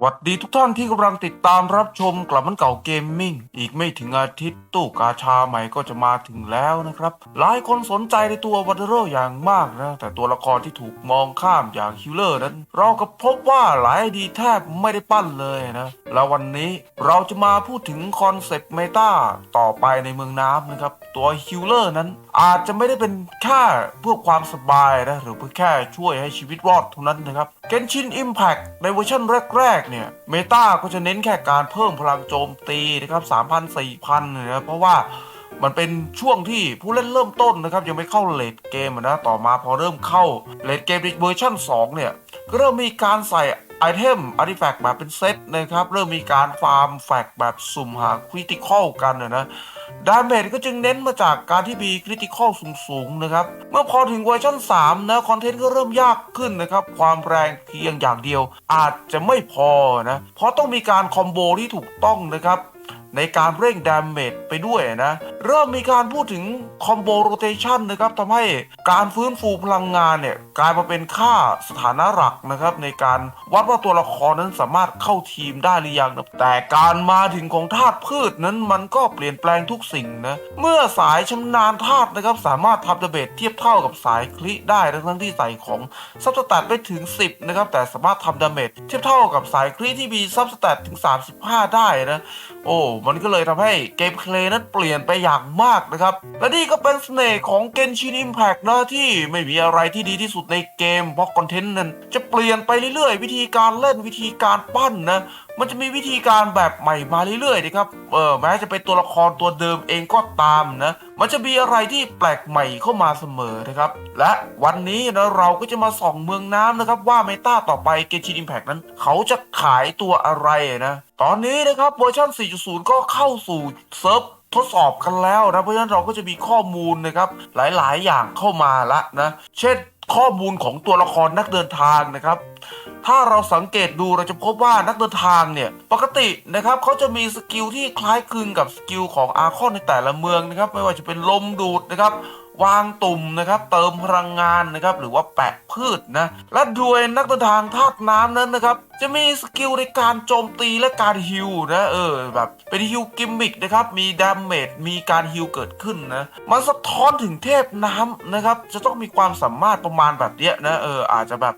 หวัดดีทุกท่านที่กำลังติดตามรับชมกลับมันเก่าเกมมิ่ง อีกไม่ถึงอาทิตย์ตู้กาชาใหม่ก็จะมาถึงแล้วนะครับ หลายคนสนใจในตัววันเดอร์อย่างมากนะ แต่ตัวละครที่ถูกมองข้ามอย่างฮิลเลอร์นั้น เราก็พบว่าหลายดีแทบไม่ได้ปั้นเลยนะ แล้ววันนี้เราจะมาพูดถึงคอนเซปต์เมตาต่อไปในเมืองน้ำนะครับ ตัวฮิลเลอร์นั้น อาจจะไม่ได้เป็นแค่เพื่อความสบายนะ หรือเพื่อแค่ช่วยให้ชีวิตรอดเท่านั้นนะครับ Genshin Impact ในเวอร์ชันแรก ๆ เนี่ย เมตาก็จะเน้นแค่การเพิ่มพลังโจมตีนะครับ3,000 4,000นะครับเพราะว่ามันเป็นช่วงที่ผู้เล่นเริ่มต้นนะครับ ยังไม่เข้าเลดเกมนะ ต่อมาพอเริ่มเข้าเลดเกมในเวอร์ชัน2 เนี่ย ก็เริ่มมีการใส่ ไอเทมอาร์ติแฟกต์แบบเป็นเซตนะครับ เริ่มมีการฟาร์มแฟกต์แบบสุ่มหาคริติคอลกันนะนะดาเมจก็จึงเน้นมาจากการที่มีคริติคอลสูงๆนะครับ เมื่อพอถึงเวอร์ชัน3นะคอนเทนต์ก็เริ่มยากขึ้นนะครับ ความแรงเพียงอย่างเดียวอาจจะไม่พอนะ เพราะต้องมีการคอมโบที่ถูกต้องนะครับในการเร่งดาเมจไปด้วยนะ เริ่มมีการพูดถึงคอมโบโรเตชันนะครับทำให้การฟื้นฟูพลังงานเนี่ยกลายมาเป็นค่าสถานะหลักนะครับ ในการวัดว่าตัวละครนั้นสามารถเข้าทีมได้หรือยังนะแต่การมาถึงของธาตุพืชนั้นมันก็เปลี่ยนแปลงทุกสิ่งนะเมื่อสายชำนาญธาตุนะครับสามารถทำดาเมจเทียบเท่ากับสายคลิได้ทั้งที่ใส่ของซับสแตทไปถึง 10นะครับแต่สามารถทำดาเมจเทียบเท่ากับสายคลิที่มีซับสแตทถึง 35 ได้นะโอ้มันก็เลยทำให้เกมเพลย์นั้นเปลี่ยนไปอย่างมากนะครับ และนี่ก็เป็นเสน่ห์ของ Genshin Impact นะที่ไม่มีอะไรที่ดีที่สุดในเกม เพราะคอนเทนต์นั้นจะเปลี่ยนไปเรื่อยๆ วิธีการเล่นวิธีการปั้นนะมันจะมีวิธีการแบบใหม่มาเรื่อยๆนะครับ เออแม้จะเป็นตัวละครตัวเดิมเองก็ตามนะ มันจะมีอะไรที่แปลกใหม่เข้ามาเสมอนะครับ และวันนี้นะเราก็จะมาส่องเมืองน้ำนะครับ ว่าเมตาต่อไป Genshin Impact นั้น เขาจะขายตัวอะไรนะ ตอนนี้นะครับเวอร์ชัน4.0 ก็เข้าสู่เซิร์ฟ ทดสอบกันแล้วนะเพราะฉะนั้นเราก็จะมีข้อมูลนะครับหลายๆ อย่างเข้ามาละนะ เช่นข้อมูลของตัวละครนักเดินทางนะครับถ้าเราสังเกตดูเราจะพบว่านักเดินทางเนี่ยปกตินะครับเขาจะมีสกิลที่คล้ายคลึงกับสกิลของอาคอนในแต่ละเมืองนะครับ ไม่ว่าจะเป็นลมดูดนะครับวางตุ่มนะครับเติมพลังงานนะครับหรือว่าแปะพืชนะและด้วยนักเดินทางธาตุน้ำนั้นนะครับ จะมีสกิลในการโจมตีและการฮิลนะเออแบบเป็นฮิลกิมมิกนะครับมีดาเมจมีการฮิลเกิดขึ้นนะมันสะท้อนถึงเทพน้ำนะครับ จะต้องมีความสามารถประมาณแบบเนี้ยนะเอออาจจะแบบ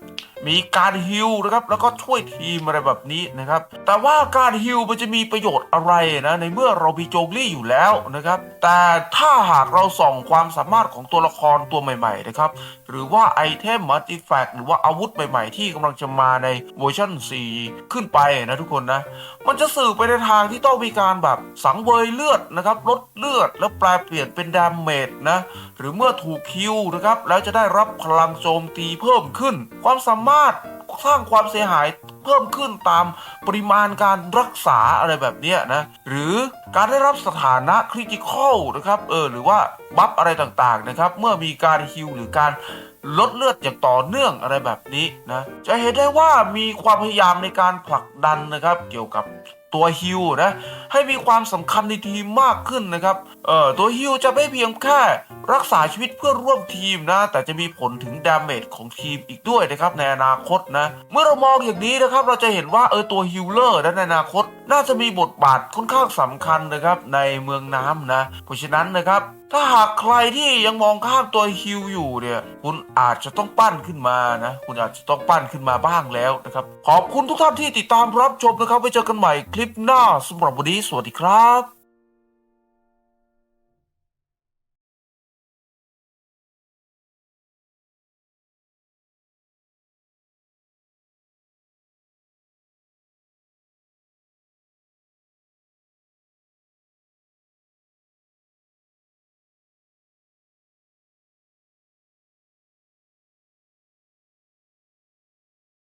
มีการฮิลนะครับแล้วก็ช่วยทีมอะไรแบบนี้นะครับแต่ว่าการฮิลมันจะมีประโยชน์อะไรนะในเมื่อเรามีโจงลี่อยู่แล้วนะครับแต่ถ้าหากเราส่องความสามารถของตัวละครตัวใหม่ๆนะครับหรือว่าไอเทมมัลติแฟกหรือว่าอาวุธใหม่ๆ ที่กำลังจะมาในเวอร์ชัน4 ขึ้นไปนะทุกคนนะมันจะสื่อไปในทางที่ต้องมีการแบบสังเวยเลือดนะครับลดเลือดแล้วแปลเปลี่ยนเป็นดาเมจนะหรือเมื่อถูกคิวนะครับแล้วจะได้รับพลังโจมตีเพิ่มขึ้น ความสามารถสร้างความเสียหายเพิ่มขึ้นตามปริมาณการรักษาอะไรแบบเนี้ยนะ หรือการได้รับสถานะคริติคอลนะครับเออหรือว่าบัฟอะไรต่างๆนะครับ เมื่อมีการฮิวหรือการลดเลือดอย่างต่อเนื่องอะไรแบบนี้นะ จะเห็นได้ว่ามีความพยายามในการผลักดันนะครับ เกี่ยวกับตัวฮิวนะให้มีความสำคัญในทีมมากขึ้นนะครับเอ่อตัวฮิวจะไม่เพียงแค่รักษาชีวิตเพื่อนร่วมทีมนะแต่จะมีผลถึงดาเมจของทีมอีกด้วยนะครับในอนาคตนะเมื่อเรามองอย่างนี้นะครับเราจะเห็นว่าเออตัวฮิลเลอร์ในอนาคต น่าจะมีบทบาทค่อนข้างสำคัญนะครับในเมืองน้ำนะเพราะฉะนั้นนะครับถ้าหากใครที่ยังมองข้ามตัวฮิลอยู่เนี่ยคุณอาจจะต้องปั้นขึ้นมานะคุณอาจจะต้องปั้นขึ้นมาบ้างแล้วนะครับขอบคุณทุกท่านที่ติดตามรับชมนะครับไว้เจอกันใหม่คลิปหน้าสำหรับวันนี้สวัสดีครับ